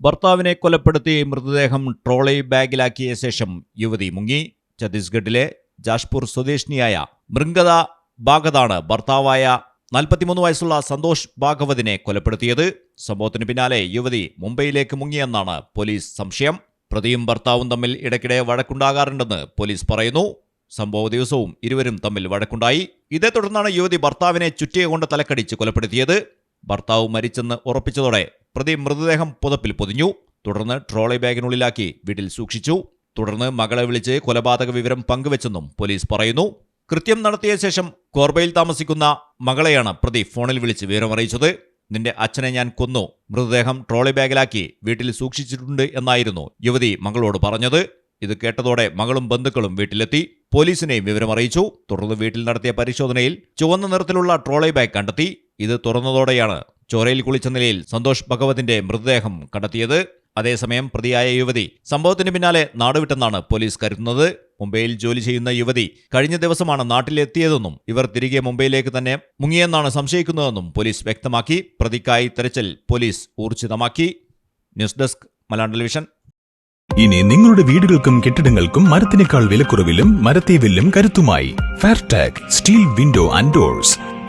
ഭർത്താവിനെ കൊലപ്പെടുത്തി മൃതദേഹം ട്രോളി ബാഗിലാക്കിയ ശേഷം യുവതി മുങ്ങി. ഛത്തീസ്ഗഡിലെ ജാഷ്പൂർ സ്വദേശിനിയായ മൃംഗത ഭാഗതാണ് ഭർത്താവായ നാൽപ്പത്തിമൂന്ന് വയസ്സുള്ള സന്തോഷ് ഭാഗവതിനെ കൊലപ്പെടുത്തിയത്. സംഭവത്തിന് പിന്നാലെ യുവതി മുംബൈയിലേക്ക് മുങ്ങിയെന്നാണ് പോലീസ് സംശയം. പ്രതിയും ഭർത്താവും തമ്മിൽ ഇടയ്ക്കിടെ വഴക്കുണ്ടാകാറുണ്ടെന്ന് പോലീസ് പറയുന്നു. സംഭവ ദിവസവും ഇരുവരും തമ്മിൽ വഴക്കുണ്ടായി. ഇതേ തുടർന്നാണ് യുവതി ഭർത്താവിനെ ചുറ്റിയെ കൊണ്ട് തലക്കടിച്ച് കൊലപ്പെടുത്തിയത്. ഭർത്താവ് മരിച്ചെന്ന് ഉറപ്പിച്ചതോടെ പ്രതി മൃതദേഹം പുതപ്പിൽ പൊതിഞ്ഞു. തുടർന്ന് ട്രോളി ബാഗിനുള്ളിലാക്കി വീട്ടിൽ സൂക്ഷിച്ചു. തുടർന്ന് മകളെ വിളിച്ച് കൊലപാതക വിവരം പങ്കുവച്ചെന്നും പോലീസ് പറയുന്നു. കൃത്യം നടത്തിയ ശേഷം കോർബയിൽ താമസിക്കുന്ന മകളെയാണ് പ്രതി ഫോണിൽ വിളിച്ച് വിവരമറിയിച്ചത്. നിന്റെ അച്ഛനെ ഞാൻ കൊന്നു. മൃതദേഹം ട്രോളി ബാഗിലാക്കി വീട്ടിൽ സൂക്ഷിച്ചിട്ടുണ്ട് എന്നായിരുന്നു യുവതി മകളോട് പറഞ്ഞത്. ഇത് കേട്ടതോടെ മകളും ബന്ധുക്കളും വീട്ടിലെത്തി. പോലീസിനെയും വിവരമറിയിച്ചു. തുടർന്ന് വീട്ടിൽ നടത്തിയ പരിശോധനയിൽ ചുവന്ന നിറത്തിലുള്ള ട്രോളി ബാഗ് കണ്ടെത്തി. ഇത് തുറന്നതോടെയാണ് ചോരയിൽ കുളിച്ച നിലയിൽ സന്തോഷ് ഭഗവതിന്റെ മൃതദേഹം കണ്ടെത്തിയത്. അതേസമയം പ്രതിയായ യുവതി സംഭവത്തിന് പിന്നാലെ നാടുവിട്ടെന്നാണ് പോലീസ് കരുതുന്നത്. മുംബൈയിൽ ജോലി ചെയ്യുന്ന യുവതി കഴിഞ്ഞ ദിവസമാണ് നാട്ടിലെത്തിയതെന്നും ഇവർ തിരികെ മുംബൈയിലേക്ക് തന്നെ മുങ്ങിയെന്നാണ് സംശയിക്കുന്നതെന്നും പോലീസ് വ്യക്തമാക്കി. പ്രതിക്കായി തെരച്ചിൽ പോലീസ് ഊർജിതമാക്കി. News desk Malayalam television. ഇനി നിങ്ങളുടെ വീടുകൾക്കും കെട്ടിടങ്ങൾക്കും മരത്തിനേക്കാൾ വിലക്കുറവിലും മരത്തെ വില്ലും കരുത്തുമായി. Fairtag steel window and doors